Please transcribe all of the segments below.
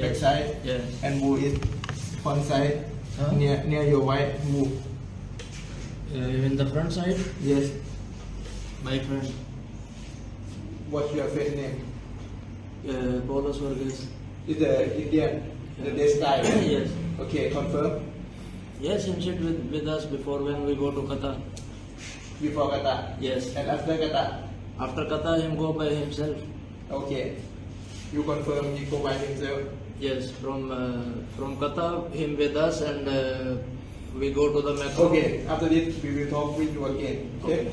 back side Yes. and move it front side Huh? near near your wife move Uh, in the front side, yes my friend, what's your friend name uh, Paulus Vargas. is the Indian the day style Yes. okay confirm Yes, him sit with, with us before when we go to Qatar. before Qatar. Yes. and after Qatar. After Qatar, him go by himself. okay you confirm he go by himself Yes, from uh, from Qatar, him with us, and uh, we go to the Mecca. okay after this we will talk with you again okay, Okay.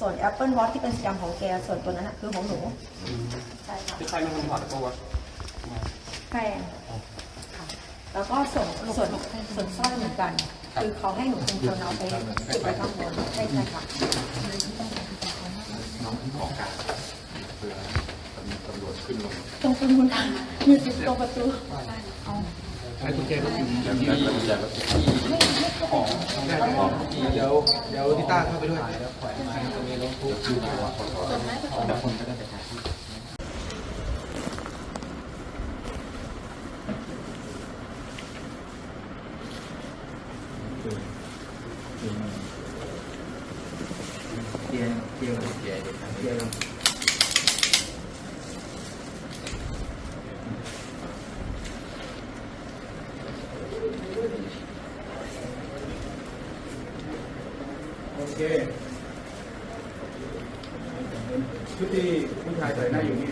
ส่วน Apple Watch ที่เป็นกิจกรรมของแก ส่วนตัวนั้นนะคือของหนูใช่ค่ะคือใครเป็นคนถอดตัวแฟนค่ะแล้วก็ส่วนส่วนส่วนสร้อยเหมือนกัน คือเขาให้หนูเป็นคนเอาไปติดไว้ข้างบนใช่ใช่ค่ะน้องที่ออกการเพื่อตำรวจขึ้นลงตรงประตูทางอยู่ติดตรงประตูไอ้ กุญแจรถอยู่ที่กุญแจรถของของเดี๋ยวเดี๋ยวดิต้าเข้าไปด้วยแล้วปล่อยมาตรงนี้รถพูดดูว่าคนแต่คนก็ได้ไปถ่ายที่เตียงเตียงเตียงเตียง เคชุดที่ผู้ชายใส่หน้าอยู่นี่